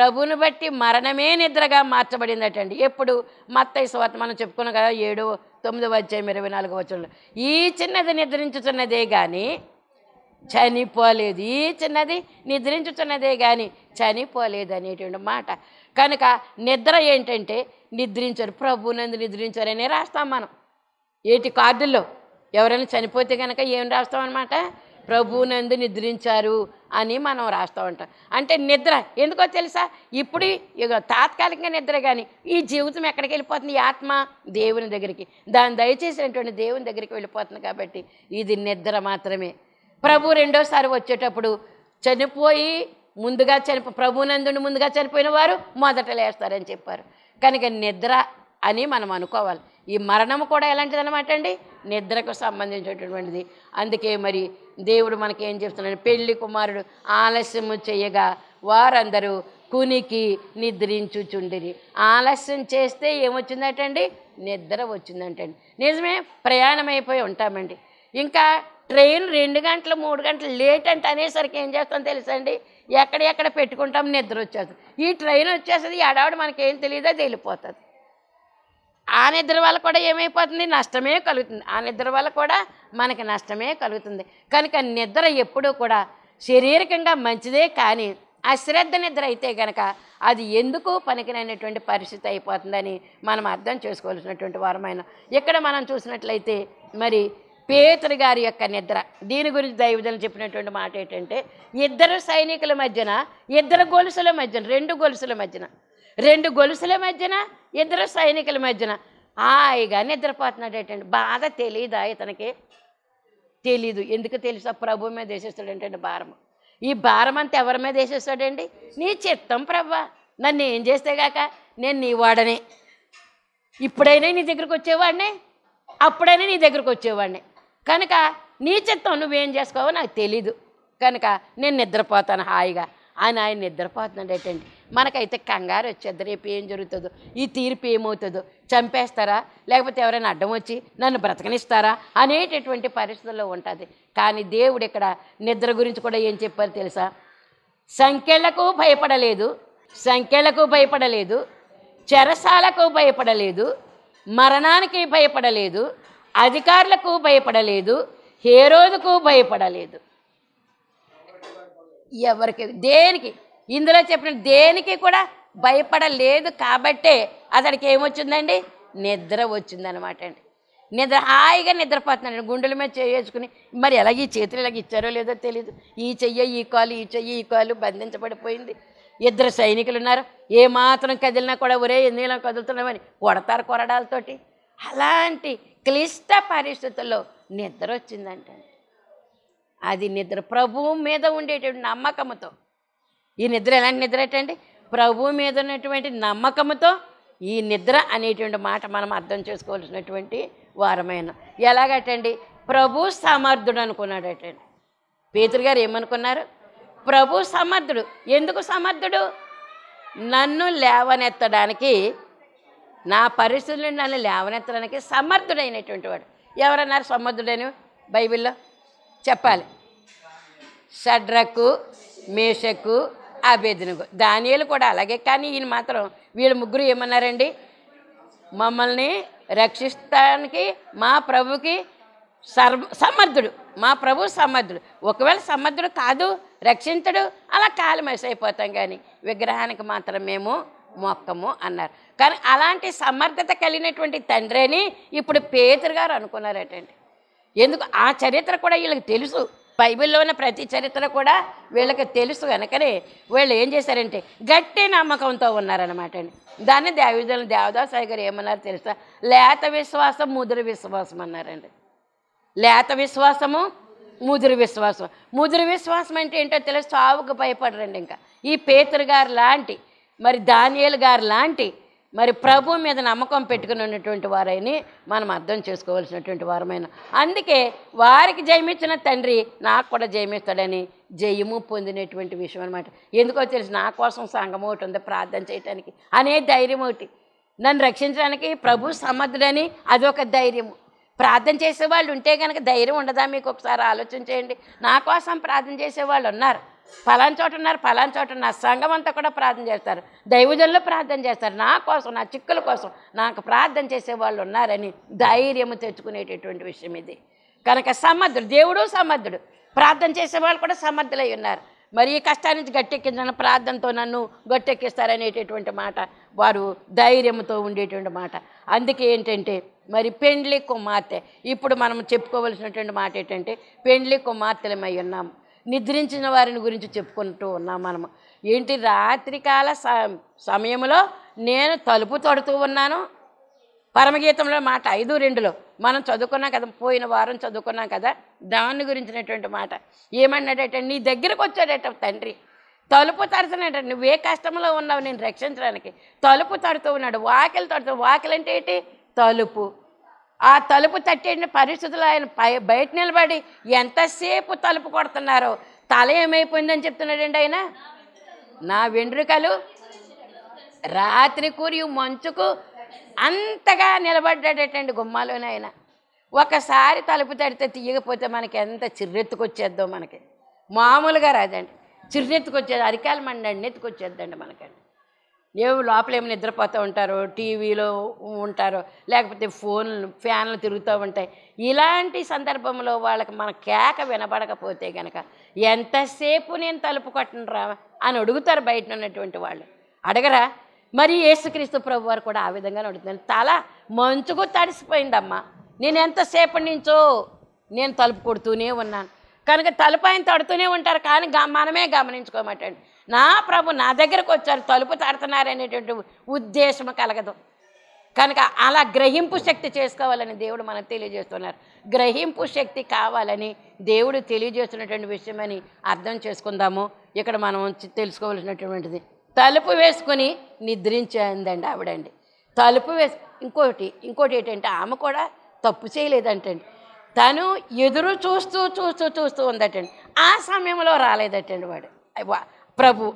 ప్రభుని బట్టి మరణమే నిద్రగా మార్చబడిందటండి. ఎప్పుడు? మత్తయి స్వాత మనం చెప్పుకున్నాం కదా ఏడు తొమ్మిది వచ్చాయి ఇరవై నాలుగు వచ్చంలో ఈ చిన్నది నిద్రించుతున్నదే కానీ చనిపోలేదు. ఈ చిన్నది నిద్రించుతున్నదే కానీ చనిపోలేదు అనేటువంటి మాట. కనుక నిద్ర ఏంటంటే నిద్రించారు. ప్రభునందు నిద్రించారని రాస్తాం మనం. ఏటి కార్డుల్లో ఎవరైనా చనిపోతే కనుక ఏం రాస్తాం అనమాట ప్రభునందు నిద్రించారు అని మనం రాస్తూ ఉంటాం. అంటే నిద్ర ఎందుకో తెలుసా? ఇప్పుడు ఇక తాత్కాలికంగా నిద్ర కానీ ఈ జీవితం ఎక్కడికి వెళ్ళిపోతుంది? ఈ ఆత్మ దేవుని దగ్గరికి. దాన్ని దయచేసినటువంటి దేవుని దగ్గరికి వెళ్ళిపోతుంది కాబట్టి ఇది నిద్ర మాత్రమే. ప్రభు రెండోసారి వచ్చేటప్పుడు చనిపోయి ముందుగా చనిపో ప్రభునందుని ముందుగా చనిపోయిన వారు మొదట లేస్తారని చెప్పారు. కనుక నిద్ర అని మనం అనుకోవాలి. ఈ మరణం కూడా ఎలాంటిది అనమాట అండి? నిద్రకు సంబంధించినటువంటిది. అందుకే మరి దేవుడు మనకి ఏం చెప్తున్నాడు? పెళ్ళి కుమారుడు ఆలస్యము చేయగా వారందరూ కునికి నిద్రించుచుండిరి. ఆలస్యం చేస్తే ఏమొచ్చిందటండి? నిద్ర వచ్చిందంటండి. నిజమే ప్రయాణం అయిపోయి ఉంటామండి. ఇంకా ట్రైన్ రెండు గంటలు మూడు గంటలు లేట్ అంటే అనేసరికి ఏం చేస్తాం తెలుసండి ఎక్కడెక్కడ పెట్టుకుంటాం నిద్ర వచ్చేస్తుంది. ఈ ట్రైన్ వచ్చేస్తుంది ఎడావిడ మనకేం తెలియదు అది వెళ్ళిపోతుంది ఆ నిద్ర వల్ల కూడా ఏమైపోతుంది? నష్టమే కలుగుతుంది. ఆ నిద్ర వల్ల కూడా మనకి నష్టమే కలుగుతుంది. కనుక నిద్ర ఎప్పుడూ కూడా శారీరకంగా మంచిదే కానీ అశ్రద్ధ నిద్ర అయితే కనుక అది ఎందుకు పనికిరైనటువంటి పరిస్థితి అయిపోతుందని మనం అర్థం చేసుకోవాల్సినటువంటి వారమైన. ఇక్కడ మనం చూసినట్లయితే మరి పేతురు గారి యొక్క నిద్ర. దీని గురించి దైవజనం చెప్పినటువంటి మాట ఏంటంటే ఇద్దరు సైనికుల మధ్యన ఇద్దరు గొలుసుల మధ్యన రెండు గొలుసుల మధ్యన రెండు గొలుసుల మధ్యన ఇద్దరు సైనికుల మధ్యన హాయిగా నిద్రపోతున్నాడు ఏంటండి? బాధ తెలియదా ఇతనికి? తెలీదు. ఎందుకు తెలుసా? ప్రభు మీద వేసేస్తాడంటే భారం ఈ భారం అంతా ఎవరి మీద వేసేస్తాడండి? నీ చిత్తం ప్రభా. నన్ను ఏం చేస్తే గాక? నేను నీ వాడనే. ఇప్పుడైనా నీ దగ్గరకు వచ్చేవాడిని? అప్పుడైనా నీ దగ్గరకు వచ్చేవాడిని. కనుక నీ చిత్తం నువ్వేం చేసుకోవో నాకు తెలీదు. కనుక నేను నిద్రపోతాను హాయిగా. ఆయన ఆయన నిద్రపోతున్నాడు ఏంటండి? మనకైతే కంగారు వచ్చేది రేపు ఏం జరుగుతుందో ఈ తీర్పు ఏమవుతుందో. చంపేస్తారా? లేకపోతే ఎవరైనా అడ్డం వచ్చి నన్ను బ్రతకనిస్తారా? అనేటటువంటి పరిస్థితుల్లో ఉంటుంది. కానీ దేవుడు ఇక్కడ నిద్ర గురించి కూడా ఏం చెప్పారు తెలుసా? సంఖ్యలకు భయపడలేదు సంఖ్యలకు భయపడలేదు చెరసాలకు భయపడలేదు మరణానికి భయపడలేదు అధికారులకు భయపడలేదు హేరోదుకు భయపడలేదు. ఎవరికి? దేనికి? ఇందులో చెప్పిన దేనికి కూడా భయపడలేదు కాబట్టే అతడికి ఏమొచ్చిందండి? నిద్ర వచ్చిందనమాట అండి. నిద్ర హాయిగా నిద్రపోతున్నాడు గుండెల మీద చేసుకుని మరి ఎలాగ ఈ చేతులు ఇలాగ ఇచ్చారో లేదో తెలియదు ఈ చెయ్య ఈ కాలు ఈ చెయ్యి ఈ కాలు బంధించబడిపోయింది. ఇద్దరు సైనికులు ఉన్నారు. ఏ మాత్రం కదిలినా కూడా ఒరే ఎందులో కదులుతున్నామని కొడతారు కొరడాలతోటి. అలాంటి క్లిష్ట పరిస్థితుల్లో నిద్ర వచ్చిందంటే అది నిద్ర ప్రభువు మీద ఉండేటువంటి నమ్మకంతో ఈ నిద్ర ఎలాంటి నిద్ర ఏంటండి? ప్రభువు మీద ఉన్నటువంటి నమ్మకంతో ఈ నిద్ర అనేటువంటి మాట మనం అర్థం చేసుకోవాల్సినటువంటి వారమైన. ఎలాగటండి? ప్రభు సమర్థుడు అనుకున్నాడటండి. పేతురు గారు ఏమనుకున్నారు? ప్రభు సమర్థుడు. ఎందుకు సమర్థుడు? నన్ను లేవనెత్తడానికి నా పరిస్థితులు నన్ను లేవనెత్తడానికి సమర్థుడైనటువంటి వాడు. ఎవరన్నారు సమర్థుడని బైబిల్లో? చెప్పాలి. షడ్రకు మేషకు అభేదనకు దానియలు కూడా అలాగే. కానీ ఈయన మాత్రం వీళ్ళ ముగ్గురు ఏమన్నారండి? మమ్మల్ని రక్షిస్తానికి మా ప్రభుకి సర్వ సమర్థుడు. మా ప్రభు సమర్థుడు. ఒకవేళ సమర్థుడు కాదు రక్షించడు అలా కాలం అయిపోతాం కానీ విగ్రహానికి మాత్రం మేము మొక్కము అన్నారు. కానీ అలాంటి సమర్థత కలిగినటువంటి తండ్రిని ఇప్పుడు పేతురు గారు అనుకున్నారటండి. ఎందుకు? ఆ చరిత్ర కూడా వీళ్ళకి తెలుసు. బైబిల్లో ఉన్న ప్రతి చరిత్ర కూడా వీళ్ళకి తెలుసు కనుకనే వీళ్ళు ఏం చేశారంటే గట్టి నమ్మకంతో ఉన్నారనమాట అండి. దాన్ని దేవదలు దేవదాసాయి గారు ఏమన్నారు తెలుసా? లేత విశ్వాసం ముదురు విశ్వాసం అన్నారండి. లేత విశ్వాసము ముదురు విశ్వాసం. ముదురు విశ్వాసం అంటే ఏంటో తెలుసు? సావుకు భయపడరండి ఇంకా. ఈ పేతురు గారు లాంటి మరి దానియలు గారు లాంటి మరి ప్రభు మీద నమ్మకం పెట్టుకుని ఉన్నటువంటి వారైని మనం అర్థం చేసుకోవాల్సినటువంటి వారమైన. అందుకే వారికి జయమిచ్చిన తండ్రి నాకు కూడా జయమిస్తాడని జయము పొందినటువంటి విషయం అనమాట ఎందుకో తెలుసు నా కోసం సంఘం ఒకటి ఉంది ప్రార్థన చేయటానికి అనే ధైర్యం ఒకటి. నన్ను రక్షించడానికి ప్రభు సమర్థుడని అదొక ధైర్యము. ప్రార్థన చేసేవాళ్ళు ఉంటే కనుక ధైర్యం ఉండదా? మీకు ఒకసారి ఆలోచన చేయండి. నా కోసం ప్రార్థన చేసేవాళ్ళు ఉన్నారు. ఫలాన్ చోట ఉన్నారు ఫలాన్ చోట ఉన్నారు. సంఘం అంతా కూడా ప్రార్థన చేస్తారు. దైవజనులు ప్రార్థన చేస్తారు. నా కోసం నా చిక్కుల కోసం నాకు ప్రార్థన చేసే వాళ్ళు ఉన్నారని ధైర్యము తెచ్చుకునేటటువంటి విషయం ఇది. కనుక సమర్థుడు దేవుడు సమర్థుడు. ప్రార్థన చేసే వాళ్ళు కూడా సమర్థులై ఉన్నారు. మరి ఈ కష్టానికి గట్టెక్కించిన ప్రార్థనతో నన్ను గట్టెక్కిస్తారనేటటువంటి మాట వారు ధైర్యంతో ఉండేటువంటి మాట. అందుకే ఏంటంటే మరి పెండ్లి కుమార్తె ఇప్పుడు మనం చెప్పుకోవలసినటువంటి మాట ఏంటంటే పెండ్లి కుమార్తెలమై ఉన్నాం. నిద్రించిన వారిని గురించి చెప్పుకుంటూ ఉన్నాం మనము. ఏంటి? రాత్రికాల స- సమయంలో నేను తలుపు తడుతూ ఉన్నాను. పరమగీతంలో మాట ఐదు రెండులో మనం చదువుకున్నాం కదా పోయిన వారం చదువుకున్నాం కదా దాని గురించినటువంటి మాట. ఏమన్నాడట? నీ దగ్గరకు వచ్చాడట తండ్రి. తలుపు తడుతున్నాడట నువ్వే కష్టంలో ఉన్నావు నేను రక్షించడానికి. తలుపు తడుతూ ఉన్నాడు. వాకిలు తడుతూ వాకిలు అంటే ఏంటి? తలుపు. ఆ తలుపు తట్టిన పరిస్థితులు ఆయన పై బయట నిలబడి ఎంతసేపు తలుపు కొడుతున్నారో. తల ఏమైపోయిందని చెప్తున్నాడండి ఆయన? నా వెండ్రుకలు రాత్రి కూరి మంచుకు అంతగా నిలబడ్డాడటండి గుమ్మాలోనే ఆయన. ఒకసారి తలుపు తడితే తీయకపోతే మనకి ఎంత చిర్రెత్తుకొచ్చేద్దో మనకి. మామూలుగా రాదండి. చిర్రెత్తుకొచ్చేది అరికాలు మండండి ఎత్తుకొచ్చేద్దండి మనకండి. ఏమో లోపలేమో నిద్రపోతూ ఉంటారు టీవీలో ఉంటారు లేకపోతే ఫోన్లు ఫ్యాన్లు తిరుగుతూ ఉంటాయి. ఇలాంటి సందర్భంలో వాళ్ళకి మన కేక వినబడకపోతే కనుక ఎంతసేపు నేను తలుపు కొట్టనురా అని అడుగుతారు బయట ఉన్నటువంటి వాళ్ళు. అడగరా? మరి యేసుక్రీస్తు ప్రభు వారు కూడా ఆ విధంగానే అడుగుతున్నాను తల మంచుకు తడిసిపోయిందమ్మా. నేను ఎంతసేపటి నుంచో నేను తలుపు కొడుతూనే ఉన్నాను. కనుక తలుపు ఆయన తడుతూనే ఉంటారు కానీ గ- మనమే గమనించుకోమటండి. నా ప్రభు నా దగ్గరకు వచ్చారు తలుపు తడుతున్నారనేటువంటి ఉద్దేశం కలగదు. కనుక అలా గ్రహింపు శక్తి చేసుకోవాలని దేవుడు మనకు తెలియజేస్తున్నారు. గ్రహింపు శక్తి కావాలని దేవుడు తెలియజేస్తున్నటువంటి విషయమని అర్థం చేసుకుందాము. ఇక్కడ మనం తెలుసుకోవాల్సినటువంటిది తలుపు వేసుకొని నిద్రించిందండి ఆవిడండి. తలుపు వేసు ఇంకోటి ఇంకోటి ఏంటంటే ఆమె కూడా తప్పు చేయలేదంటండి. తను ఎదురు చూస్తూ చూస్తూ చూస్తూ ఉందటండి. ఆ సమయంలో రాలేదటండి వాడు. వా- ప్రభు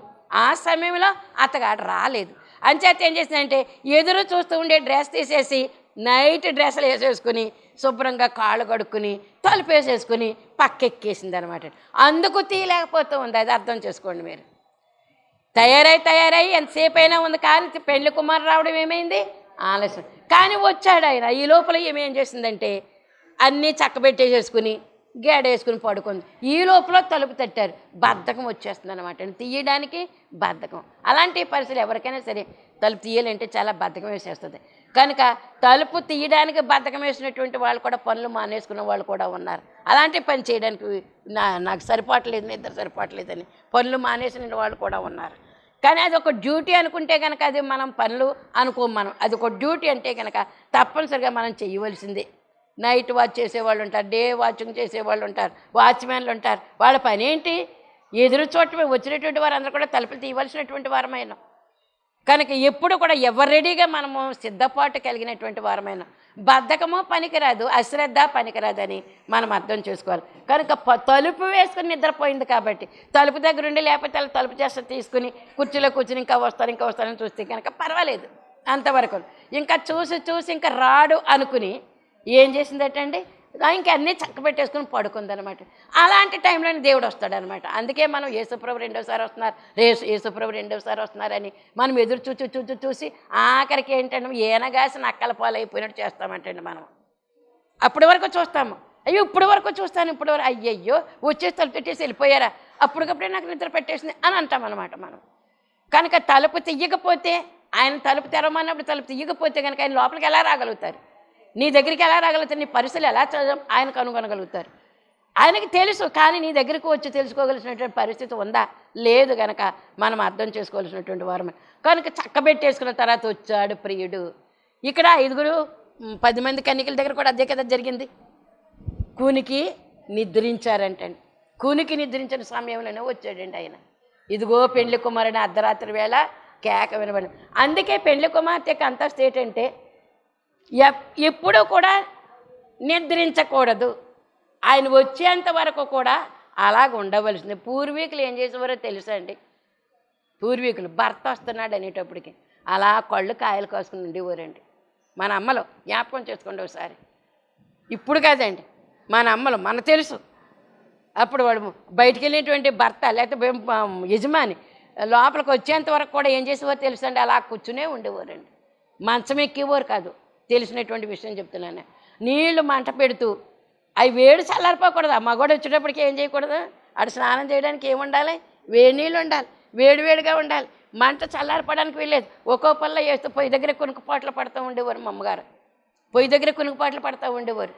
ఆ సమయంలో అతగాడు రాలేదు. అంచేత ఏం చేసిందంటే ఎదురు చూస్తూ ఉండే డ్రెస్ తీసేసి నైట్ డ్రెస్సులు వేసేసుకుని శుభ్రంగా కాళ్ళు కడుక్కుని తలుపు వేసేసుకుని పక్కెక్కేసింది అనమాట అందుకు తీయలేకపోతూ ఉంది అది అర్థం చేసుకోండి మీరు. తయారై తయారై ఎంతసేపు అయినా ఉంది కానీ పెళ్ళి కుమారు రావడం ఏమైంది? ఆలస్యం. కానీ వచ్చాడు ఆయన. ఈ లోపల ఏమేం చేసిందంటే అన్నీ చక్కబెట్టేసేసుకుని గేడేసుకుని పడుకుంది. ఈ లోపల తలుపు తట్టారు. బద్ధకం వచ్చేస్తుంది అనమాట తీయడానికి బద్ధకం. అలాంటి పరిస్థితులు ఎవరికైనా సరే తలుపు తీయాలంటే చాలా బద్ధకం వేసేస్తుంది. కనుక తలుపు తీయడానికి బద్ధకం వేసినటువంటి వాళ్ళు కూడా పనులు మానేసుకున్న వాళ్ళు కూడా ఉన్నారు. అలాంటి పని చేయడానికి నా నాకు సరిపోవట్లేదు నిద్ర సరిపోవట్లేదని పనులు మానేసిన వాళ్ళు కూడా ఉన్నారు. కానీ అది ఒక డ్యూటీ అనుకుంటే కనుక అది మనం పనులు అనుకో మనం. అది ఒక డ్యూటీ అంటే కనుక తప్పనిసరిగా మనం చేయవలసిందే. నైట్ వాచ్ చేసేవాళ్ళు ఉంటారు డే వాచింగ్ చేసేవాళ్ళు ఉంటారు వాచ్మెన్లు ఉంటారు. వాళ్ళ పని ఏంటి ఎదురు చూడటమే వచ్చినటువంటి వారందరూ కూడా తలుపులు తీయవలసినటువంటి వారమైన. కనుక ఎప్పుడు కూడా ఎవరు రెడీగా మనము సిద్ధపాటు కలిగినటువంటి వారమైన. బద్ధకము పనికిరాదు అశ్రద్ధ పనికిరాదని మనం అర్థం చేసుకోవాలి. కనుక తలుపు వేసుకుని నిద్రపోయింది కాబట్టి తలుపు దగ్గర ఉండి లేకపోతే తలుపు చేస్తే తీసుకుని కుర్చీలో కూర్చుని ఇంకా వస్తాను ఇంకా వస్తానని చూస్తే కనుక పర్వాలేదు అంతవరకు. ఇంకా చూసి చూసి ఇంకా రాడు అనుకుని ఏం చేసిందటండి ఇంకా అన్నీ చక్క పెట్టేసుకుని పడుకుందనమాట. అలాంటి టైంలోనే దేవుడు వస్తాడనమాట. అందుకే మనం యేసుప్రభు రెండోసారి వస్తున్నారు. రేసు యేసుప్రభు రెండోసారి వస్తున్నారని మనం ఎదురు చూచి చూచి చూసి ఆఖరికి ఏంటంటే ఏనగాసి నక్కల పాలైపోయినట్టు చేస్తామంటండి మనం. అప్పటి వరకు చూస్తాము. అయ్యో ఇప్పటి వరకు చూస్తాను ఇప్పుడు వరకు. అయ్యయ్యో వచ్చేసి తలుపు పెట్టేసి వెళ్ళిపోయారా? అప్పటికప్పుడే నాకు నిద్ర పెట్టేసింది అని అంటాం అనమాట మనం. కనుక తలుపు తీయకపోతే ఆయన తలుపు తెరవమన్నప్పుడు తలుపు తీయకపోతే కనుక ఆయన లోపలికి ఎలా రాగలుగుతారు? నీ దగ్గరికి ఎలా రాగలుగుతారు? నీ పరిస్థితులు ఎలా ఆయన కనుగొనగలుగుతారు. ఆయనకి తెలుసు కానీ నీ దగ్గరకు వచ్చి తెలుసుకోగలిసినటువంటి పరిస్థితి ఉందా? లేదు గనక మనం అర్థం చేసుకోవాల్సినటువంటి వారమే. కనుక చక్కబెట్టేసుకున్న తర్వాత వచ్చాడు ప్రియుడు. ఇక్కడ ఐదుగురు పది మంది కన్నికల దగ్గర కూడా అదే కదా జరిగింది. కూనికి నిద్రించారంటండి. కూనికి నిద్రించిన సమయంలోనే వచ్చాడండి ఆయన. ఇదిగో పెళ్ళి కుమారుని అర్ధరాత్రి వేళ కేక వినబడి అందుకే పెళ్ళి కుమార్తెకి అంతస్తు ఏంటంటే ఎప్పుడూ కూడా నిద్రించకూడదు. ఆయన వచ్చేంత వరకు కూడా అలాగ ఉండవలసింది. పూర్వీకులు ఏం చేసేవారో తెలుసండి? పూర్వీకులు భర్త వస్తున్నాడు అనేటప్పటికి అలా కళ్ళు కాయలు కోసుకుని ఉండేవారండి. మన అమ్మలు జ్ఞాపకం చేసుకోండి ఒకసారి. ఇప్పుడు కాదండి. మన అమ్మలు మన తెలుసు. అప్పుడు వాడు బయటికి వెళ్ళినటువంటి భర్త లేకపోతే యజమాని లోపలికి వచ్చేంత వరకు కూడా ఏం చేసేవారు తెలుసండి? అలా కూర్చునే ఉండేవారండి. మంచం ఎక్కేవారు కాదు. తెలిసినటువంటి విషయం చెప్తున్నాను. నీళ్ళు మంట పెడుతూ అవి వేడి చల్లారిపోకూడదు? ఆ మగవాడు వచ్చేటప్పటికి ఏం చేయకూడదు? అక్కడ స్నానం చేయడానికి ఏముండాలి వేడి నీళ్ళు ఉండాలి వేడివేడిగా ఉండాలి. మంట చల్లారిపోవడానికి వెళ్ళేది ఒక్కో పల్ల వేస్తూ పొయ్యి దగ్గర కొనుక్కుపాట్లు పడుతూ ఉండేవారు మా అమ్మగారు. పొయ్యి దగ్గర కునుకుపాట్లు పడతా ఉండేవారు.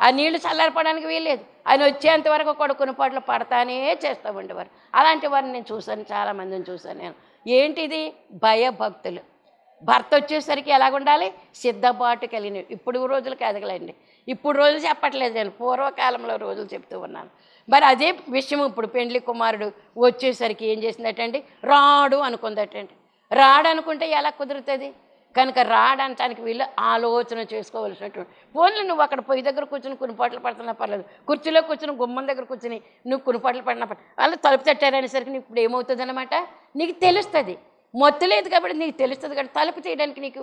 ఆ నీళ్ళు చల్లారిపోవడానికి వీల్లేదు. ఆయన వచ్చేంత వరకు కూడా కునుపాట్లు పడతానే చేస్తూ ఉండేవారు. అలాంటి వారిని నేను చూశాను చాలామందిని చూశాను నేను. ఏంటిది? భయభక్తులు. భర్త వచ్చేసరికి ఎలాగుండాలి? సిద్ధపాటు కలిగినవి ఇప్పుడు రోజులు కదగలండి ఇప్పుడు రోజులు చెప్పట్లేదు నేను. పూర్వకాలంలో రోజులు చెప్తూ ఉన్నాను. మరి అదే విషయం ఇప్పుడు పెండ్లి కుమారుడు వచ్చేసరికి ఏం చేసిందటండి? రాడు అనుకుందటండి. రాడు అనుకుంటే ఎలా కుదురుతుంది? కనుక రాడనటానికి వీళ్ళు ఆలోచన చేసుకోవలసినటువంటి ఫోన్లు నువ్వు అక్కడ పొయ్యి దగ్గర కూర్చుని కునిపాట్లు పడుతున్నా పర్లేదు. కుర్చీలో కూర్చుని గుమ్మం దగ్గర కూర్చుని నువ్వు కునిపాట్లు పడినా పర్లేదు. వాళ్ళు తలుపు తట్టారనేసరికి నీకు ఇప్పుడు ఏమవుతుంది అనమాట నీకు తెలుస్తుంది. మొత్తలేదు కాబట్టి నీకు తెలుస్తుంది కాబట్టి తలుపు తీయడానికి నీకు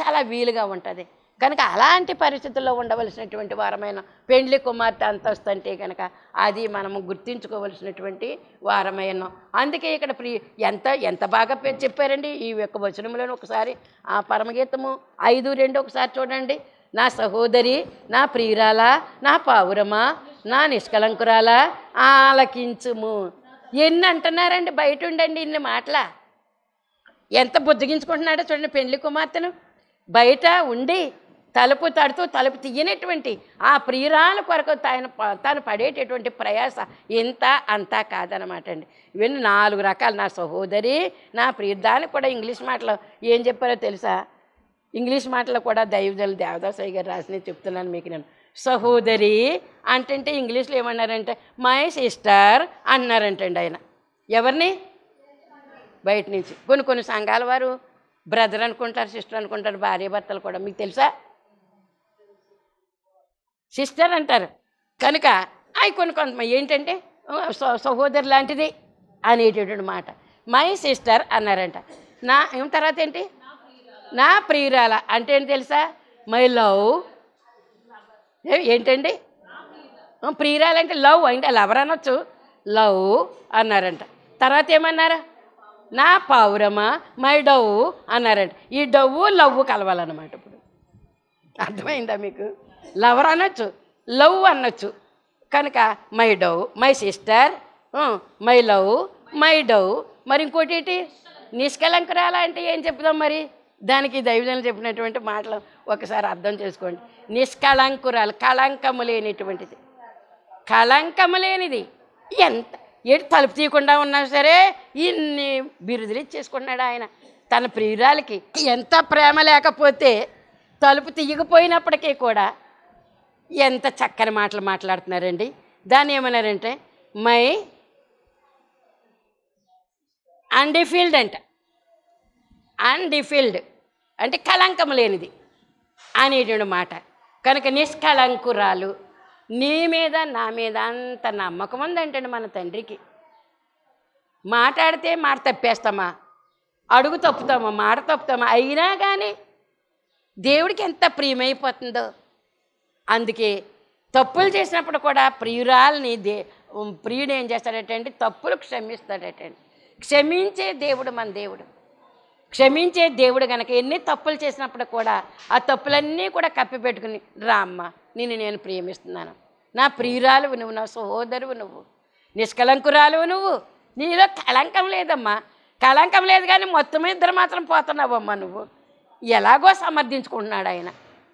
చాలా వీలుగా ఉంటుంది. కనుక అలాంటి పరిస్థితుల్లో ఉండవలసినటువంటి వారమైన పెండ్లి కుమార్తె అంతస్తు అంటే కనుక అది మనము గుర్తించుకోవలసినటువంటి వారమైన. అందుకే ఇక్కడ ప్రి ఎంత ఎంత బాగా చెప్పారండి. ఈ యొక్క వచనంలో ఒకసారి ఆ పరమగీతము ఐదు రెండు ఒకసారి చూడండి. నా సహోదరి నా ప్రియురాల నా పావురమా నా నిష్కలంకురాల ఆలకించుము. ఎన్ని అంటున్నారండి బయట ఉండండి ఇన్ని మాటలా. ఎంత బుద్ధగించుకుంటున్నాడో చూడండి పెళ్ళి కుమార్తెను. బయట ఉండి తలుపు తడుతూ తలుపు తీయనటువంటి ఆ ప్రియురాల కొరకు తాను ప- తాను పడేటటువంటి ప్రయాస ఇంత అంతా కాదనమాట అండి. ఇవన్నీ నాలుగు రకాలు. నా సహోదరి నా ప్రియ కూడా ఇంగ్లీష్ మాటలో ఏం చెప్పారో తెలుసా? ఇంగ్లీష్ మాటలో కూడా దైవజలు దేవదాసయ్య గారు రాసినవి చెప్తున్నాను మీకు నేను. సహోదరి అంటే ఇంగ్లీష్లో ఏమన్నారంటే మై సిస్టర్ అన్నారంటండి ఆయన. ఎవరిని? బయట నుంచి. కొన్ని కొన్ని సంఘాల వారు బ్రదర్ అనుకుంటారు సిస్టర్ అనుకుంటారు భార్య భర్తలు కూడా. మీకు తెలుసా? సిస్టర్ అంటారు. కనుక అవి కొన్ని కొంత ఏంటంటే సహోదరు లాంటిది అనేటటువంటి మాట. మై సిస్టర్ అన్నారంట. నా ఏం తర్వాత ఏంటి? నా ప్రియురాల. అంటే ఏంటి తెలుసా? My love. ఏ- ఏంటండి? ప్రియురాలంటే లవ్ అంటే లవర్ అనొచ్చు. లవ్ అన్నారంట. తర్వాత ఏమన్నారు? నా పావురమా? మై డవ్వు అన్నారంట. ఈ డవ్వు లవ్వు కలవాలన్నమాట ఇప్పుడు. అర్థమైందా మీకు? లవర్ అనొచ్చు లవ్ అనొచ్చు. కనుక my dove my sister my love my dove మరి ఇంకోటి ఏంటి? నిష్కలంకరాల అంటే ఏం చెప్దాం మరి? దానికి దైవజనులు చెప్పినటువంటి మాటలు ఒకసారి అర్థం చేసుకోండి. నిష్కళంకురాలు కళంకము లేనిటువంటిది. కళంకము లేనిది. ఎంత ఏడు తలుపు తీయకుండా ఉన్నా సరే ఇన్ని బిరుదులు ఇచ్చేసుకున్నాడు ఆయన. తన ప్రియురాలకి ఎంత ప్రేమ లేకపోతే తలుపు తీయకపోయినప్పటికీ కూడా ఎంత చక్కని మాటలు మాట్లాడుతున్నారండి. దాన్ని ఏమన్నారంటే మై అన్డిఫీల్డ్ అంట అన్డిఫీల్డ్ అంటే కలంకం లేనిది అనేటువంటి మాట. కనుక నిష్కళంకురాలు నీ మీద నా మీద అంత నమ్మకం ఉందంటండి మన తండ్రికి. మాట్లాడితే మాట తప్పేస్తామా? అడుగు తప్పుతామా? మాట తప్పుతామా? అయినా కానీ దేవుడికి ఎంత ప్రియమైపోతుందో. అందుకే తప్పులు చేసినప్పుడు కూడా ప్రియురాలని దే ప్రియుడు ఏం చేస్తాడటండి? తప్పులు క్షమిస్తాడటండి. క్షమించే దేవుడు మన దేవుడు. క్షమించే దేవుడు గనక ఎన్ని తప్పులు చేసినప్పుడు కూడా ఆ తప్పులన్నీ కూడా కప్పిపెట్టుకుని రా అమ్మ నిన్ను నేను ప్రేమిస్తున్నాను. నా ప్రియురాలువు నువ్వు నా సహోదరువు నువ్వు. నిష్కలంకురాలువు నువ్వు. నీలో కళంకం లేదమ్మా. కళంకం లేదు కానీ మొత్తం ఇద్దరు మాత్రం పోతున్నావమ్మా నువ్వు. ఎలాగో సమర్థించుకుంటున్నాడు ఆయన.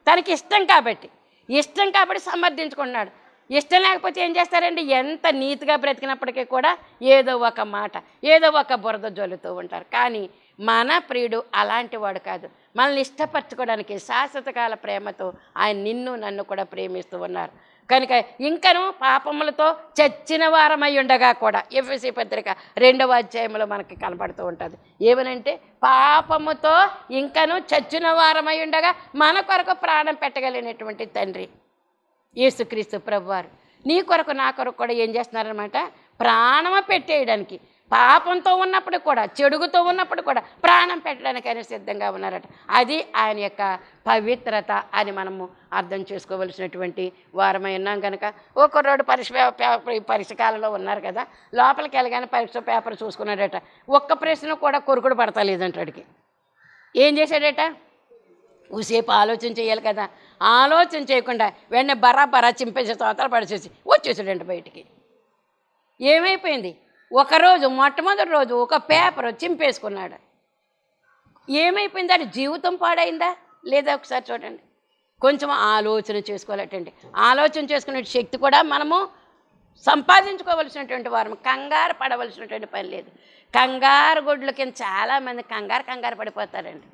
తనకి ఇష్టం కాబట్టి ఇష్టం కాబట్టి సమర్థించుకుంటున్నాడు. ఇష్టం లేకపోతే ఏం చేస్తారండి? ఎంత నీతిగా బ్రతికినప్పటికీ కూడా ఏదో ఒక మాట ఏదో ఒక బురద జోలుతూ ఉంటారు. కానీ మన ప్రియుడు అలాంటి వాడు కాదు. మనల్ని ఇష్టపరచుకోవడానికి శాశ్వతకాల ప్రేమతో ఆయన నిన్ను నన్ను కూడా ప్రేమిస్తూ ఉన్నారు. కనుక ఇంకను పాపములతో చచ్చిన వారమై ఉండగా కూడా ఎఫ్ఎసి పత్రిక రెండవ అధ్యాయంలో మనకి కనబడుతూ ఉంటుంది. ఏమనంటే పాపముతో ఇంకను చచ్చిన వారమై ఉండగా మన కొరకు ప్రాణం పెట్టగలిగినటువంటి తండ్రి యేసుక్రీస్తు ప్రభువారు. నీ కొరకు నా కొరకు కూడా ఏం చేస్తున్నారనమాట ప్రాణమ పెట్టేయడానికి పాపంతో ఉన్నప్పుడు కూడా చెడుగుతో ఉన్నప్పుడు కూడా ప్రాణం పెట్టడానికైనా సిద్ధంగా ఉన్నారట. అది ఆయన యొక్క పవిత్రత అని మనము అర్థం చేసుకోవలసినటువంటి వారమై ఉన్నాం కనుక ఓ కుర్రాడు పరీక్ష పేపర్ ఈ పరీక్ష కాలంలో ఉన్నారు కదా లోపలికి వెళ్ళగానే పరీక్ష పేపర్ చూసుకున్నాడట. ఒక్క ప్రశ్న కూడా కొరుకుడు పడతలేదంటాడికి ఏం చేశాడట? ఉసేపు ఆలోచన చేయాలి కదా. ఆలోచన చేయకుండా వెంటనే బరా బరా చింపేసి తోతలు పడిచేసి వచ్చేసాడంట బయటికి. ఏమైపోయింది? ఒకరోజు మొట్టమొదటి రోజు ఒక పేపర్ చింపేసుకున్నాడు. ఏమైపోయింది? అది జీవితం పాడైందా? లేదా ఒకసారి చూడండి. కొంచెం ఆలోచన చేసుకోవాలటండి. ఆలోచన చేసుకునే శక్తి కూడా మనము సంపాదించుకోవలసినటువంటి వారం కంగారు పడవలసినటువంటి పని లేదు. కంగారు గుడ్ల కింద చాలామంది కంగారు కంగారు పడిపోతారండి.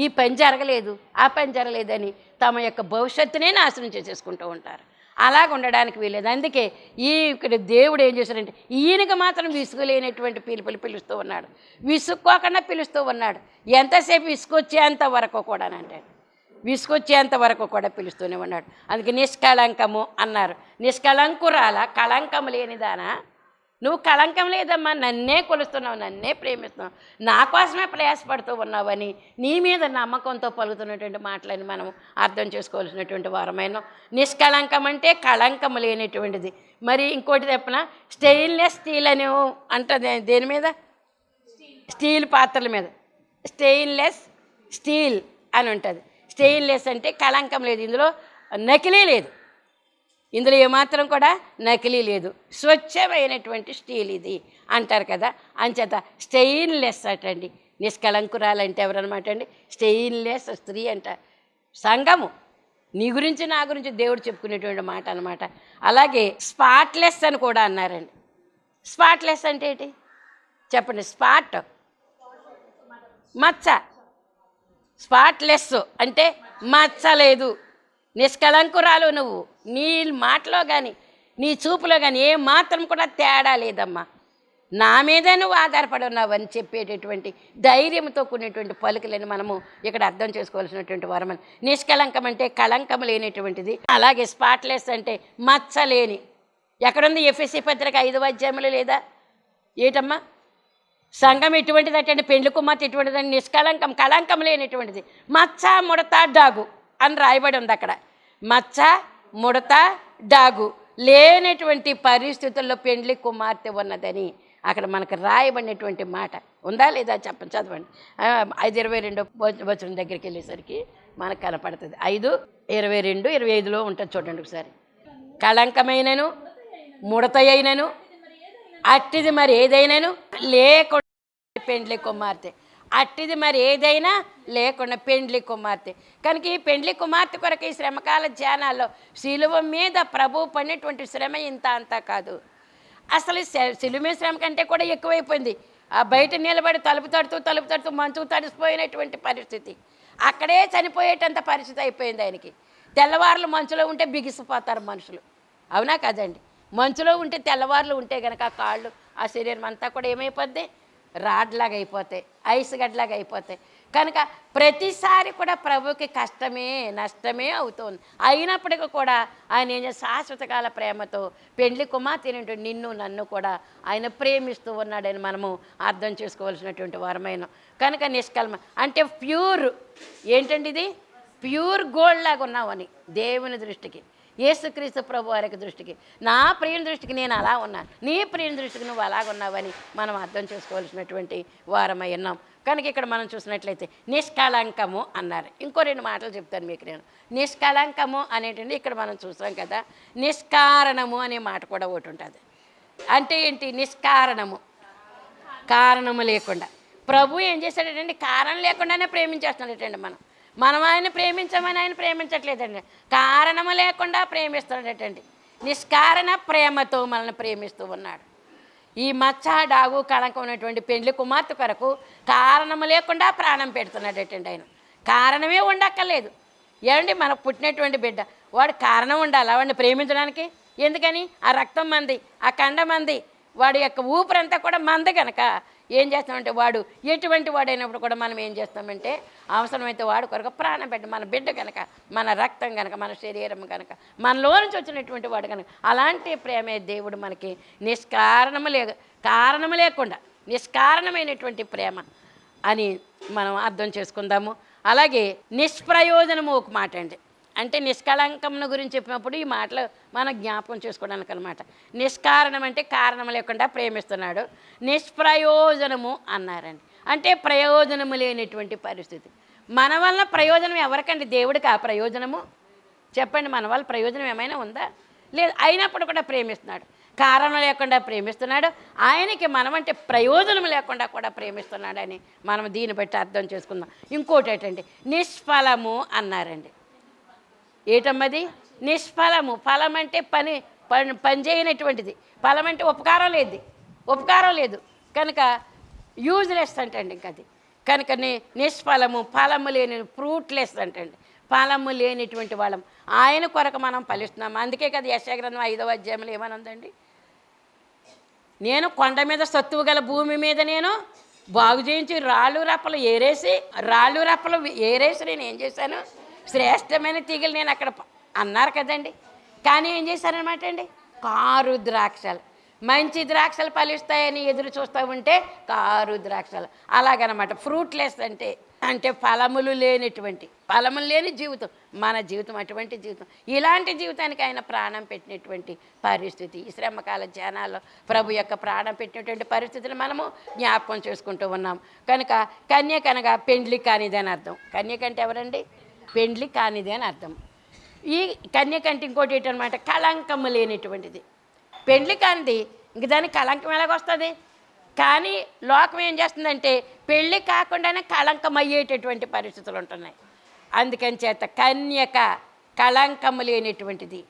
ఈ పని జరగలేదు ఆ పని జరగలేదని తమ యొక్క భవిష్యత్తునే నాశనం చేసేసుకుంటూ ఉంటారు. అలాగ ఉండడానికి వీలేదు అందుకే ఈ ఇక్కడ దేవుడు ఏం చేశాడంటే ఈయనకి మాత్రం విసుగులేనటువంటి పిలుపులు పిలుస్తూ ఉన్నాడు. విసుక్కోకుండా పిలుస్తూ ఉన్నాడు. ఎంతసేపు విసుకొచ్చేంత వరకు కూడా అంటాడు. విసుకొచ్చేంత వరకు కూడా పిలుస్తూనే ఉన్నాడు. అందుకే నిష్కళంకము అన్నారు. నిష్కళంకురాల కళంకము లేనిదానా? నువ్వు కళంకం లేదమ్మా నన్నే కొలుస్తున్నావు నన్నే ప్రేమిస్తున్నావు నా కోసమే ప్రయాసపడుతూ ఉన్నావని నీ మీద నమ్మకంతో పలుకుతున్నటువంటి మాటలని మనం అర్థం చేసుకోవాల్సినటువంటి వారమైన నిష్కళంకం అంటే కళంకం లేనటువంటిది. మరి ఇంకోటి తప్పన స్టెయిన్లెస్ స్టీల్ అని అంటది దేని మీద? స్టీల్ పాత్రల మీద. స్టెయిన్లెస్ స్టీల్ అని ఉంటుంది. స్టెయిన్లెస్ అంటే కళంకం లేదు ఇందులో నకిలీ లేదు. ఇందులో ఏమాత్రం కూడా నకిలీ లేదు. స్వచ్ఛమైనటువంటి స్టీల్ ఇది అంటారు కదా. అంచేత స్టెయిన్లెస్ అటండి. నిష్కలంకురాలు అంటే ఎవరనమాట అండి? స్టెయిన్లెస్ స్త్రీ అంట. సంఘము. నీ గురించి నా గురించి దేవుడు చెప్పుకునేటువంటి మాట అనమాట అలాగే స్పాట్లెస్ అని కూడా అన్నారండి. స్పాట్లెస్ అంటే ఏంటి? చెప్పండి. స్పాట్. మచ్చ. స్పాట్లెస్ అంటే మచ్చ లేదు. నువ్వు. నీ మాటలో కానీ నీ చూపులో కానీ ఏ మాత్రం కూడా తేడా లేదమ్మా. నా మీదే నువ్వు ఆధారపడి ఉన్నావని అని చెప్పేటటువంటి ధైర్యంతో కూడినటువంటి పలుకులని మనము ఇక్కడ అర్థం చేసుకోవాల్సినటువంటి వరమని. నిష్కలంకం అంటే కళంకం లేనటువంటిది. అలాగే స్పాట్లెస్ అంటే మచ్చలేని ఎక్కడుంది ఎఫ్ఎస్సి పత్రిక ఐదు అధ్యాయములు లేదా? ఏటమ్మా? సంఘం ఎటువంటిది అంటే పెండ్లి కుమార్తె ఎటువంటిదని నిష్కలంకం కళంకం లేనటువంటిది. మచ్చ ముడత డాగు అని రాయబడి ఉంది అక్కడ. మచ్చ ముడత డాగు. లేనటువంటి పరిస్థితుల్లో పెండ్లి కుమార్తె ఉన్నదని అక్కడ మనకు రాయబడినటువంటి మాట. ఉందా లేదా చెప్పండి చదవండి. ఐదు ఇరవై రెండు వచ్చిన దగ్గరికి వెళ్ళేసరికి మనకు కనపడుతుంది. ఐదు ఇరవై రెండు ఇరవై ఐదులో ఉంటుంది చూడండి ఒకసారి. కళంకమైనను ముడత అయినను అట్టిది మరి ఏదైనాను లేకుండా పెండ్లి కుమార్తె. అట్టిది మరి ఏదైనా లేకుండా పెండ్లి కుమార్తె. కనుక ఈ పెండ్లి కుమార్తె కొరకు ఈ శ్రమకాల ధ్యానాల్లో శిలువ మీద ప్రభు పడినటువంటి శ్రమ ఇంత అంతా కాదు. అసలు శిలువ మీద శ్రమ కంటే కూడా ఎక్కువైపోయింది. ఆ బయట నిలబడి తలుపు తడుతూ తలుపు తడుతూ మంచు తడిసిపోయినటువంటి పరిస్థితి. అక్కడే చనిపోయేటంత పరిస్థితి అయిపోయింది ఆయనకి. తెల్లవారులు మంచులో ఉంటే బిగిసిపోతారు మనుషులు. అవునా కదండి? మంచులో ఉంటే తెల్లవారులు ఉంటే కనుక ఆ కాళ్ళు ఆ శరీరం అంతా కూడా ఏమైపోద్ది? రాడ్లాగా అయిపోతాయి ఐస్ గడ్లాగా అయిపోతాయి కనుక ప్రతిసారి కూడా ప్రభుకి కష్టమే నష్టమే అవుతుంది. అయినప్పటికీ కూడా ఆయన ఏం శాశ్వతకాల ప్రేమతో పెండ్లి కుమార్తె నిన్ను నన్ను కూడా ఆయన ప్రేమిస్తూ ఉన్నాడని మనము అర్థం చేసుకోవాల్సినటువంటి వరమైన. కనుక నిష్కల్మ అంటే ప్యూర్ ఏంటండి ఇది? ప్యూర్ గోల్డ్ లాగా ఉన్నామని దేవుని దృష్టికి. యేసుక్రీస్తు ప్రభు వారికి దృష్టికి. నా ప్రియుని దృష్టికి నేను అలా ఉన్నాను. నీ ప్రియుని దృష్టికి నువ్వు అలాగున్నావని మనం అర్థం చేసుకోవాల్సినటువంటి వారమై ఉన్నాం. కనుక ఇక్కడ మనం చూసినట్లయితే నిష్కళంకము అన్నారు. ఇంకో రెండు మాటలు చెప్తాను మీకు నేను. నిష్కళంకము అనేటువంటి ఇక్కడ మనం చూసాం కదా నిష్కారణము అనే మాట కూడా ఒకటి ఉంటుంది. అంటే ఏంటి? నిష్కారణము. కారణము లేకుండా. ప్రభు ఏం చేశాడటండి కారణం లేకుండానే ప్రేమించేస్తున్నాడటండి మనం. మనం ఆయన ప్రేమించమని ఆయన ప్రేమించట్లేదండి. కారణము లేకుండా ప్రేమిస్తున్నాడటండి. నిష్కారణ ప్రేమతో మనల్ని ప్రేమిస్తూ ఉన్నాడు. ఈ మచ్చ డాగు కళంకం ఉన్నటువంటి పెండ్లి కుమార్తె కొరకు కారణము లేకుండా ప్రాణం పెడుతున్నాడటండి ఆయన. కారణమే ఉండక్కర్లేదు. ఏమండి మనకు పుట్టినటువంటి బిడ్డ వాడు కారణం ఉండాలి వాడిని ప్రేమించడానికి? ఎందుకని? ఆ రక్తం మంది ఆ కండ మంది వాడి యొక్క ఊపిరంతా కూడా మంది కనుక ఏం చేస్తామంటే వాడు ఎటువంటి వాడైనప్పుడు కూడా మనం ఏం చేస్తామంటే అవసరమైతే వాడు కొరకు ప్రాణం పెట్టి మన బిడ్డ కనుక మన రక్తం కనుక మన శరీరం కనుక మనలో నుంచి వచ్చినటువంటి వాడు కనుక అలాంటి ప్రేమే దేవుడు మనకి నిష్కారణము లే కారణము లేకుండా నిష్కారణమైనటువంటి ప్రేమ అని మనం అర్థం చేసుకుందాము. అలాగే నిష్ప్రయోజనము ఒక మాట అండి. అంటే నిష్కళంకమును గురించి చెప్పినప్పుడు ఈ మాటలు మనం జ్ఞాపకం చేసుకోవడానికి అనమాట నిష్కారణం అంటే కారణం లేకుండా ప్రేమిస్తున్నాడు. నిష్ప్రయోజనము అన్నారండి. అంటే ప్రయోజనము లేనటువంటి పరిస్థితి. మన వల్ల ప్రయోజనం ఎవరికండి? దేవుడికి ఆ ప్రయోజనము? చెప్పండి మన వల్ల ప్రయోజనం ఏమైనా ఉందా? లేదు అయినప్పుడు కూడా ప్రేమిస్తున్నాడు. కారణం లేకుండా ప్రేమిస్తున్నాడు. ఆయనకి మనం అంటే ప్రయోజనం లేకుండా కూడా ప్రేమిస్తున్నాడని మనం దీన్ని బట్టి అర్థం చేసుకుందాం. ఇంకోటి ఏంటండి నిష్ఫలము అన్నారండి. ఏటమ్మది? నిష్ఫలము. ఫలం అంటే పని పని పని చేయనటువంటిది. ఫలం అంటే ఉపకారం లేదు ఉపకారం లేదు. కనుక యూజ్లెస్ అంటండి ఇంక అది. కనుక నిష్ఫలము ఫలము లేని ఫ్రూట్లెస్ అంటండి. ఫలము లేనిటువంటి వాళ్ళం. ఆయన కొరకు మనం ఫలిస్తున్నాము అందుకే కదా యశగ్రంథం ఐదవ అధ్యాయంలో ఏమని ఉందండి నేను కొండ మీద సత్తువు గల భూమి మీద నేను బాగు చేయించి రాళ్ళు రప్పలు ఏరేసి రాళ్ళు రప్పలు ఏరేసి నేను ఏం చేశాను? శ్రేష్టమైన తీగలు నేను అక్కడ అన్నారు కదండి. కానీ ఏం చేశారనమాట అండి? కారు ద్రాక్షలు. మంచి ద్రాక్షలు ఫలిస్తాయని ఎదురు చూస్తూ ఉంటే కారు ద్రాక్షలు. అలాగనమాట. ఫ్రూట్లెస్ అంటే అంటే ఫలములు లేనటువంటి ఫలములు లేని జీవితం. మన జీవితం అటువంటి జీవితం. ఇలాంటి జీవితానికి ఆయన ప్రాణం పెట్టినటువంటి పరిస్థితి. ఈ శ్రమకాల ధ్యానాల్లో ప్రభు యొక్క ప్రాణం పెట్టినటువంటి పరిస్థితిని మనము జ్ఞాపకం చేసుకుంటూ ఉన్నాం. కనుక కన్య అనగా పెండ్లి కానిదని అర్థం. కన్యకంటే ఎవరండి? పెండ్లి కానిది అని అర్థం. ఈ కన్యకంటి ఇంకోటి ఏంటనమాట? కళంకము లేనిటువంటిది. పెండ్లి కానిది ఇంక దానికి కళంకం ఎలాగొస్తుంది కానీ లోకం ఏం చేస్తుందంటే పెళ్ళి కాకుండానే కళంకం అయ్యేటటువంటి పరిస్థితులు ఉంటున్నాయి. అందుకని చేత కన్యక కళంకము లేనిటువంటిది.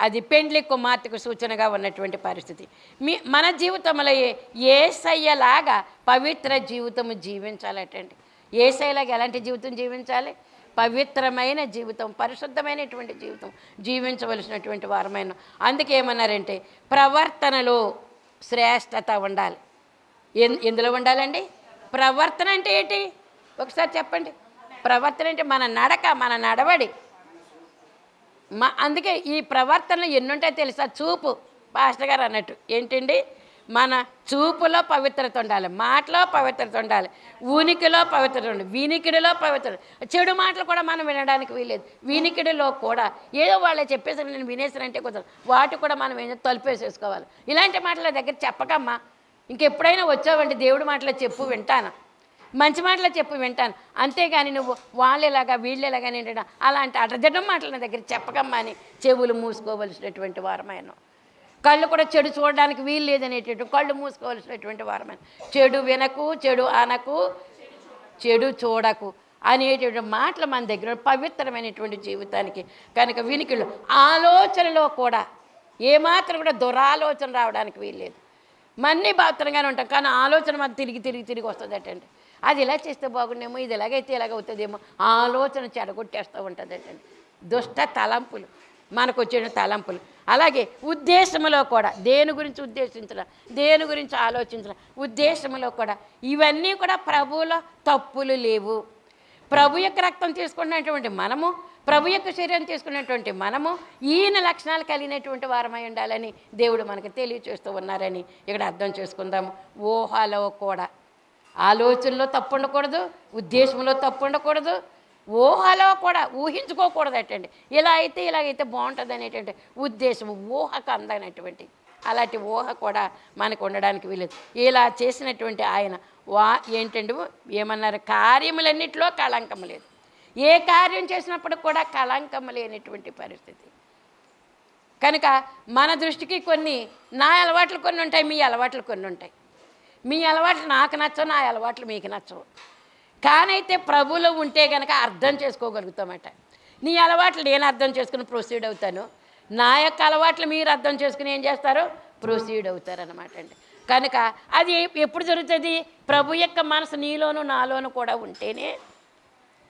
అది పెండ్లి కుమార్తెకు సూచనగా ఉన్నటువంటి పరిస్థితి. మీ మన జీవితంలో ఏసయ్యలాగా పవిత్ర జీవితము జీవించాలటండి. ఏసయ్యలాగా ఎలాంటి జీవితం జీవించాలి? పవిత్రమైన జీవితం పరిశుద్ధమైనటువంటి జీవితం జీవించవలసినటువంటి వారమైన. అందుకే ఏమన్నారంటే ప్రవర్తనలో శ్రేష్టత ఉండాలి. ఎందులో ఉండాలండి? ప్రవర్తన అంటే ఏంటి? ఒకసారి చెప్పండి. ప్రవర్తన అంటే మన నడక మన నడవడి. మా అందుకే ఈ ప్రవర్తనలు ఎన్నుంటాయో తెలుసా? చూపు. పాస్టర్ గారు అన్నట్టు. ఏంటండి? మన చూపులో పవిత్రత ఉండాలి మాటలో పవిత్రత ఉండాలి ఉనికిలో పవిత్రత ఉండాలి వినికిడిలో పవిత్రత చెడు మాటలు కూడా మనం వినడానికి వీలేదు వినికిడిలో కూడా ఏదో వాళ్ళే చెప్పేసి నేను వినేసానంటే కుదరదు వాటి కూడా మనం ఏం తలుపేసేసుకోవాలి. ఇలాంటి మాటల దగ్గర చెప్పకమ్మా ఇంకెప్పుడైనా వచ్చావండి దేవుడి మాటలు చెప్పు వింటాను. మంచి మాటలు చెప్పు వింటాను. అంతేగాని నువ్వు వాళ్ళు ఇలాగా వీళ్ళు ఇలాగా ఏంటంటే అలాంటి అడజడం మాటల దగ్గర చెప్పకమ్మా అని చెవులు మూసుకోవలసినటువంటి వారమైనా కళ్ళు కూడా చెడు చూడడానికి వీలు లేదనేటటువంటి కళ్ళు మూసుకోవలసినటువంటి వారమైన చెడు వినకు చెడు అనకు చెడు చూడకు అనేటువంటి మాటలు మన దగ్గర పవిత్రమైనటువంటి జీవితానికి కనుక వినికిళ్ళు. ఆలోచనలో కూడా ఏమాత్రం కూడా దురాలోచన రావడానికి వీల్లేదు మన్నీ బాత్రంగానే ఉంటాం కానీ ఆలోచన మాత్రం తిరిగి తిరిగి తిరిగి వస్తుందటండి. అది ఇలా చేస్తే బాగుండేమో ఇది ఎలాగైతే ఇలాగ అవుతుందేమో ఆలోచన చెడగొట్టేస్తూ ఉంటుందటండి. దుష్ట తలంపులు. మనకు వచ్చిన తలంపులు. అలాగే ఉద్దేశంలో కూడా దేని గురించి ఉద్దేశించడం దేని గురించి ఆలోచించడం ఉద్దేశంలో కూడా ఇవన్నీ కూడా ప్రభువులో తప్పులు లేవు. ప్రభు యొక్క రక్తం తీసుకున్నటువంటి మనము ప్రభు యొక్క శరీరం తీసుకున్నటువంటి మనము ఈయన లక్షణాలు కలిగినటువంటి వారమై ఉండాలని దేవుడు మనకు తెలియచేస్తూ ఉన్నారని ఇక్కడ అర్థం చేసుకుందాము. ఊహలో కూడా ఆలోచనలో తప్పు ఉండకూడదు ఉద్దేశంలో తప్పు ఉండకూడదు ఊహలో కూడా ఊహించుకోకూడదు అటండి ఇలా అయితే ఇలాగైతే బాగుంటుంది అనేటువంటి ఉద్దేశం ఊహకు అందనటువంటి అలాంటి ఊహ కూడా మనకు ఉండడానికి వీలేదు ఇలా చేసినటువంటి ఆయన వా ఏంటండి ఏమన్నారు? కార్యములన్నింటిలో కళంకం లేదు. ఏ కార్యం చేసినప్పుడు కూడా కళంకం లేనటువంటి పరిస్థితి. కనుక మన దృష్టికి కొన్ని నా అలవాట్లు కొన్ని ఉంటాయి మీ అలవాట్లు కొన్ని ఉంటాయి. మీ అలవాట్లు నాకు నచ్చవు నా అలవాట్లు మీకు నచ్చవు. కానైతే ప్రభులో ఉంటే కనుక అర్థం చేసుకోగలుగుతామట. నీ అలవాట్లు నేను అర్థం చేసుకుని ప్రొసీడ్ అవుతాను. నా యొక్క అలవాట్లు మీరు అర్థం చేసుకుని ఏం చేస్తారు? ప్రొసీడ్ అవుతారనమాట అండి. కనుక అది ఎప్పుడు జరుగుతుంది? ప్రభు యొక్క మనసు నీలోను నాలోను కూడా ఉంటేనే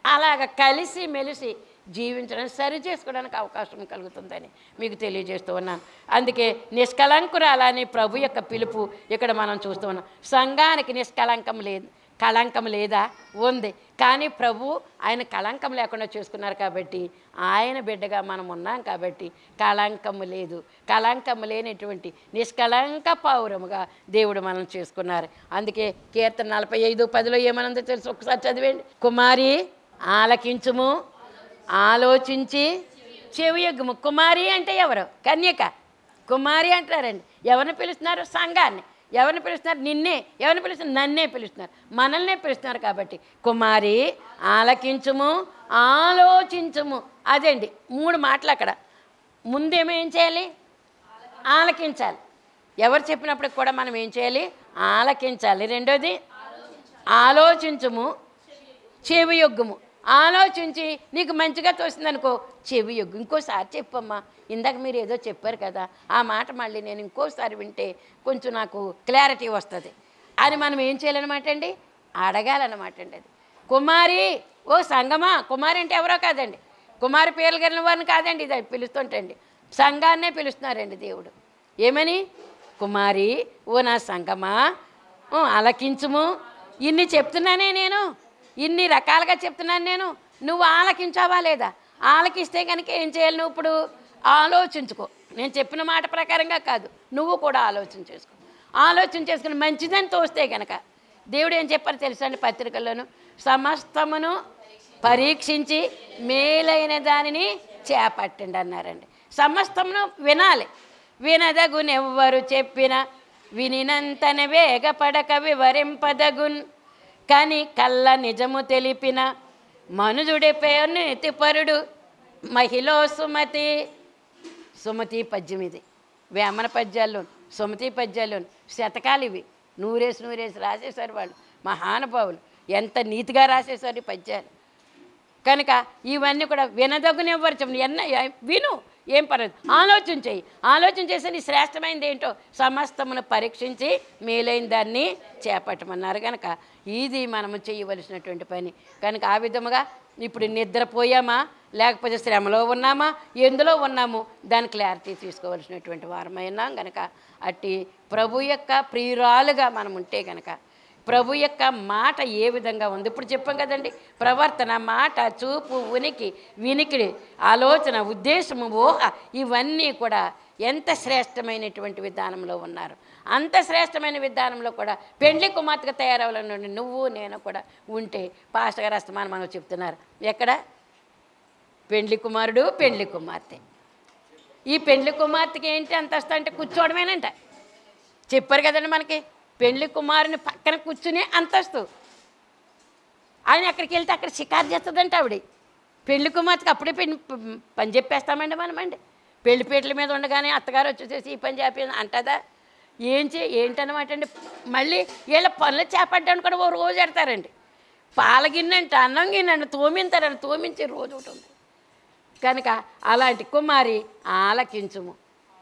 అలాగ కలిసి మెలిసి జీవించడానికి సరి చేసుకోవడానికి అవకాశం కలుగుతుందని మీకు తెలియజేస్తూ ఉన్నాను. అందుకే నిష్కలంకురాలని ప్రభు యొక్క పిలుపు ఇక్కడ మనం చూస్తూ ఉన్నాం. సంఘానికి నిష్కలంకం లేదు. కళంకం లేదా? ఉంది. కానీ ప్రభు ఆయన కళంకం లేకుండా చూసుకున్నారు కాబట్టి ఆయన బిడ్డగా మనం ఉన్నాం కాబట్టి కళంకం లేదు. కళంకం లేనటువంటి నిష్కళంక పౌరముగా దేవుడు మనం చేసుకున్నారు. అందుకే కీర్తన నలభై ఐదు పదిలో ఏమనుందో తెలుసు? ఒకసారి చదివేయండి. కుమారి ఆలకించుము ఆలోచించి చెవియగ్గుము కుమారి అంటే ఎవరు? కన్యక. కుమారి అంటారండి ఎవరిని పిలుస్తున్నారు? సంఘాన్ని. ఎవరిని పిలుస్తున్నారు? నిన్నే. ఎవరిని పిలుస్తున్నారు? నన్నే పిలుస్తున్నారు. మనల్నే పిలుస్తున్నారు కాబట్టి. కుమారి ఆలకించుము ఆలోచించుము. అదేండి మూడు మాటలు అక్కడ. ముందేమో ఏం చేయాలి? ఆలకించాలి. ఎవరు చెప్పినప్పటికి కూడా మనం ఏం చేయాలి? ఆలకించాలి. రెండోది ఆలోచించుము చెవియొగ్గుము ఆలోచించి నీకు మంచిగా తోసిందనుకో చెవి యొగ్గు ఇంకోసారి చెప్పమ్మా. ఇందాక మీరు ఏదో చెప్పారు కదా ఆ మాట మళ్ళీ నేను ఇంకోసారి వింటే కొంచెం నాకు క్లారిటీ వస్తుంది. అని మనం ఏం చేయాలన్నమాట అండి? అడగాలన్నమాట అండి అది. కుమారి ఓ సంగమా? కుమారి అంటే ఎవరో కాదండి. కుమారి పేర్లు కలిగిన వారిని కాదండి ఇది పిలుస్తుంటండి సంఘాన్నే పిలుస్తున్నారండి దేవుడు. ఏమని? కుమారి ఓ నా సంగమా? అలకించుము. ఇన్ని చెప్తున్నానే నేను. ఇన్ని రకాలుగా చెప్తున్నాను నేను. నువ్వు ఆలకించావా లేదా? ఆలకిస్తే కనుక ఏం చేయాలి నువ్వు ఇప్పుడు? ఆలోచించుకో. నేను చెప్పిన మాట ప్రకారంగా కాదు. నువ్వు కూడా ఆలోచన చేసుకో. ఆలోచన చేసుకుని మంచిదని తోస్తే కనుక దేవుడు ఏం చెప్పారు తెలుసా అండి పత్రికల్లోనూ? సమస్తమును పరీక్షించి మేలైన దానిని చేపట్టండి అన్నారండి. సమస్తమును వినాలి. వినదగునెవ్వరు చెప్పిన వినినంతన వేగపడక వివరింపదగున్ కానీ కళ్ళ నిజము తెలిపిన మనుజుడి పేరుని నితిపరుడు మహిళ సుమతి. సుమతి పద్యం ఇది. వేమన పద్యాలు సుమతి పద్యాలు శతకాలు ఇవి నూరేసి నూరేసి రాసేశారు వాళ్ళు. మహానుభావులు. ఎంత నీతిగా రాసేశారు ఈ పద్యాలు. కనుక ఇవన్నీ కూడా వినదగునెవ్వరు చెప్పిన ఎన్న విను. ఏం పర్లేదు. ఆలోచన చెయ్యి. ఆలోచన చేసి నీ శ్రేష్టమైనది ఏంటో సమస్తమును పరీక్షించి మేలైన దాన్ని చేపట్టమన్నారు కనుక ఇది మనము చేయవలసినటువంటి పని. కనుక ఆ విధముగా ఇప్పుడు నిద్రపోయామా? లేకపోతే శ్రమలో ఉన్నామా? ఎందులో ఉన్నాము? దాని క్లారిటీ తీసుకోవలసినటువంటి వారమైనాం కనుక అట్టి ప్రభు యొక్క ప్రియురాలుగా మనం ఉంటే కనుక ప్రభు యొక్క మాట ఏ విధంగా ఉంది? ఇప్పుడు చెప్పాం కదండి ప్రవర్తన మాట చూపు ఉనికి వినికిడి ఆలోచన ఉద్దేశము ఊహ ఇవన్నీ కూడా ఎంత శ్రేష్టమైనటువంటి విధానంలో ఉన్నారు. అంత శ్రేష్టమైన విధానంలో కూడా పెండ్లి కుమార్తెగా తయారవ్వాలని నువ్వు నేను కూడా ఉంటే పాస్టర్ గారు అస్తమానం మనం చెప్తున్నారు. ఎక్కడ? పెండ్లి కుమారుడు పెండ్లి కుమార్తె. ఈ పెండ్లి కుమార్తెకి ఏంటి అంతస్తు అంటే కూర్చోవడమేనంట. చెప్పారు కదండి మనకి పెళ్ళి కుమారుని పక్కన కూర్చునే అంతస్తు. ఆయన అక్కడికి వెళ్తే అక్కడ షికారు చేస్తుందంట ఆవిడ. పెళ్ళి కుమార్తెకి అప్పుడే పెళ్ళి పని చెప్పేస్తామండి మనమండి పెళ్ళి పీటల మీద ఉండగానే అత్తగారు వచ్చేసేసి ఈ పని చేపేది అంటదా? ఏం చే ఏంటన్నమాట అండి? మళ్ళీ వీళ్ళ పనులు చేపట్టడానికి కూడా ఓ రోజు పెడతారండి పాల గిన్నంట అన్నం గిన్నండి తోమింతారండి తోమించే రోజు ఒకటి ఉంది. కనుక అలాంటి కుమారి ఆలకించుము.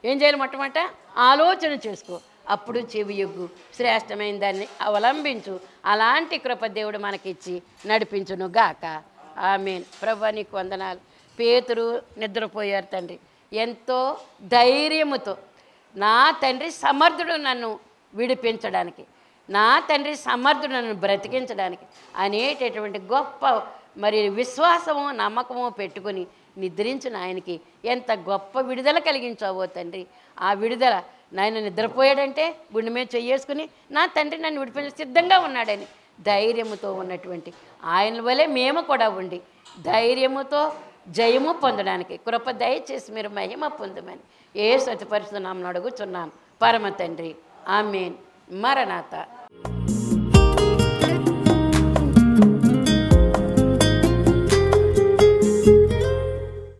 ఏం చేయాలి మొట్టమొదట? ఆలోచన చేసుకో. అప్పుడు చెవి ఎగ్గు శ్రేష్టమైన దాన్ని అవలంబించు. అలాంటి కృపదేవుడు మనకిచ్చి నడిపించును గాక ఆమెన్. ప్రభు నీకు వందనాలు. పేతురు నిద్రపోయారు తండ్రి. ఎంతో ధైర్యముతో నా తండ్రి సమర్థుడు నన్ను విడిపించడానికి నా తండ్రి సమర్థుడు నన్ను బ్రతికించడానికి అనేటటువంటి గొప్ప మరి విశ్వాసము నమ్మకము పెట్టుకొని నిద్రించిన ఆయనకి ఎంత గొప్ప విడుదల కలిగించావో తండ్రి. ఆ విడుదల నాయన నిద్రపోయాడంటే గుండె మీద చెయ్యేసుకుని నా తండ్రి నన్ను విడిపించ సిద్ధంగా ఉన్నాడని ధైర్యముతో ఉన్నటువంటి ఆయన వలె మేము కూడా ఉండి ధైర్యముతో జయము పొందడానికి కృప దయచేసి మీరు మహిమ పొందమని ఏ సతిపరుస్తున్నామని అడుగుచున్నాను పరమ తండ్రి. ఆమెన్. మరణాత.